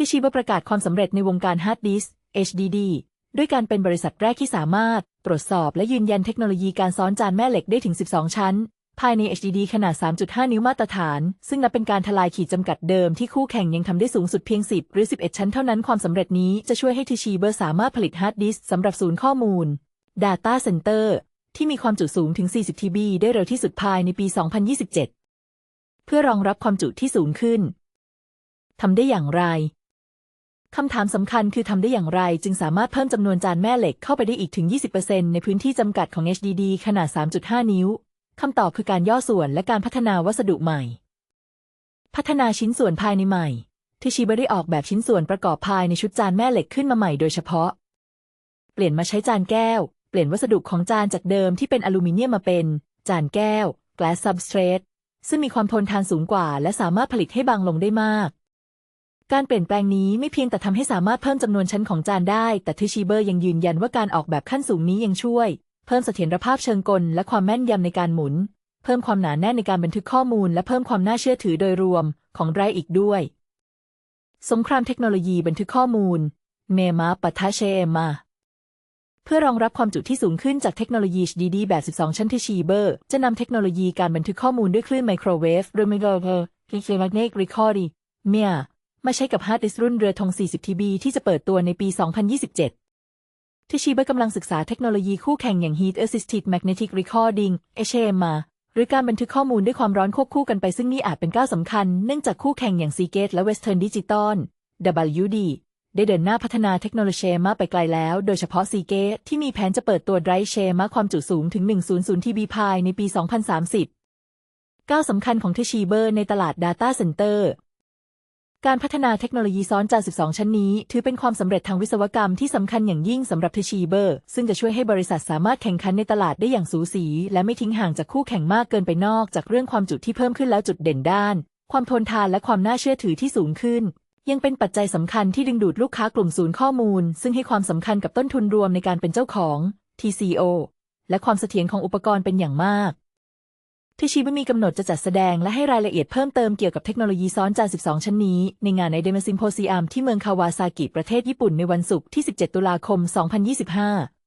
ทีชิบะประกาศความสำเร็จในวงการฮาร์ดดิสก์ HDD ด้วยการเป็นบริษัทแรกที่สามารถ ตรวจสอบและยืนยันเทคโนโลยีการซ้อนจานแม่เหล็กได้ถึง 12 ชั้น ภายใน HDD ขนาด 3.5 นิ้วมาตรฐาน ซึ่งนับเป็นการทลายขีดจำกัดเดิมที่คู่แข่งยังทำได้สูงสุดเพียง 10 หรือ 11 ชั้นเท่านั้นความสำเร็จนี้จะช่วยให้ทิชิเบอร์สามารถผลิตฮาร์ดดิสก์สำหรับศูนย์ข้อมูล Data Center ที่มีความจุสูงถึง 40 TB ได้เร็วที่สุดภายในปี 2027 เพื่อรองรับความจุที่สูงขึ้นทำได้อย่างไร คำถามสำคัญคือทำได้อย่างไร จึงสามารถเพิ่มจำนวนจานแม่เหล็กเข้าไปได้อีกถึง 20%ในพื้นที่จำกัดของ HDD ขนาด 3.5 นิ้ว คำตอบคือการย่อส่วนและการพัฒนาวัสดุใหม่ พัฒนาชิ้นส่วนภายในใหม่ทิชิบะได้ออกแบบชิ้นส่วนประกอบภายในชุดจานแม่เหล็กขึ้นมาใหม่โดยเฉพาะ เปลี่ยนมาใช้จานแก้ว เปลี่ยนวัสดุของจานจากเดิมที่เป็นอลูมิเนียมมาเป็น จานแก้ว glass substrate ซึ่งมีความทนทานสูงกว่า และสามารถผลิตให้บางลงได้มาก การเปลี่ยนแปลงนี้ไม่เพียงแต่ทำให้สามารถเพิ่มจำนวนชั้นของจานได้ แต่ทิชิเบอร์ยังยืนยันว่าการออกแบบขั้นสูงนี้ยังช่วย เพิ่มเสถียรภาพเชิงกลและความแม่นยำในการหมุน เพิ่มความหนาแน่นในการบันทึกข้อมูล และเพิ่มความน่าเชื่อถือโดยรวมของไรอีกด้วย สงครามเทคโนโลยีบันทึกข้อมูลเมมาปะทะเชมา เพื่อรองรับความจุที่สูงขึ้นจากเทคโนโลยี HDD แบบ 12 ชั้นทิชีเบอร์ จะนำเทคโนโลยีการบันทึกข้อมูลด้วยคลื่นไมโครเวฟหรือไมโครเวฟคลิกแมกเนตรีคอร์ดีเมีย มาใช้กับฮาร์ดดิสก์รุ่นเรือธง 40 TB ที่จะเปิดตัวในปี 2027ทิชิเบอร์กำลังศึกษาเทคโนโลยีคู่แข่งอย่าง Heat Assisted Magnetic Recording HAM มาหรือการบันทึกข้อมูลด้วยความร้อนควบคู่กันไปซึ่งนี่อาจเป็นก้าวสำคัญ เนื่องจากคู่แข่งอย่าง Seagate และ Western Digital WD ได้เดินหน้าพัฒนาเทคโนโลยีมาไปไกลแล้ว โดยเฉพาะ Seagate ที่มีแผนจะเปิดตัว Drive Share มาความจุสูงถึง 100 TB ภายในปี 2030 ก้าวสำคัญของ Toshiba ในตลาด Data Center การพัฒนาเทคโนโลยีซ้อนจาน 12 ชั้นนี้ ถือเป็นความสำเร็จทางวิศวกรรมที่สำคัญอย่างยิ่งสำหรับ Toshiba ซึ่งจะช่วยให้บริษัทสามารถแข่งขันในตลาดได้อย่างสูสี และไม่ทิ้งห่างจากคู่แข่งมากเกินไปนอกจากเรื่องความจุที่เพิ่มขึ้นแล้วจุดเด่นด้าน ความทนทานและความน่าเชื่อถือที่สูงขึ้น ยังเป็นปัจจัยสำคัญที่ดึงดูดลูกค้ากลุ่มศูนย์ข้อมูล ซึ่งให้ความสำคัญกับต้นทุนรวมในการเป็นเจ้าของ TCO และความเสถียรของอุปกรณ์เป็นอย่างมาก ที่ชิบะมีกำหนดจะจัดแสดงและให้รายละเอียดเพิ่มเติมเกี่ยวกับเทคโนโลยีซ้อนจาน 12 ชั้นนี้ ในงานในเดมซิมโพซีอัมที่เมืองคาวาซากิประเทศญี่ปุ่นในวันศุกร์ที่ 17 ตุลาคม 2025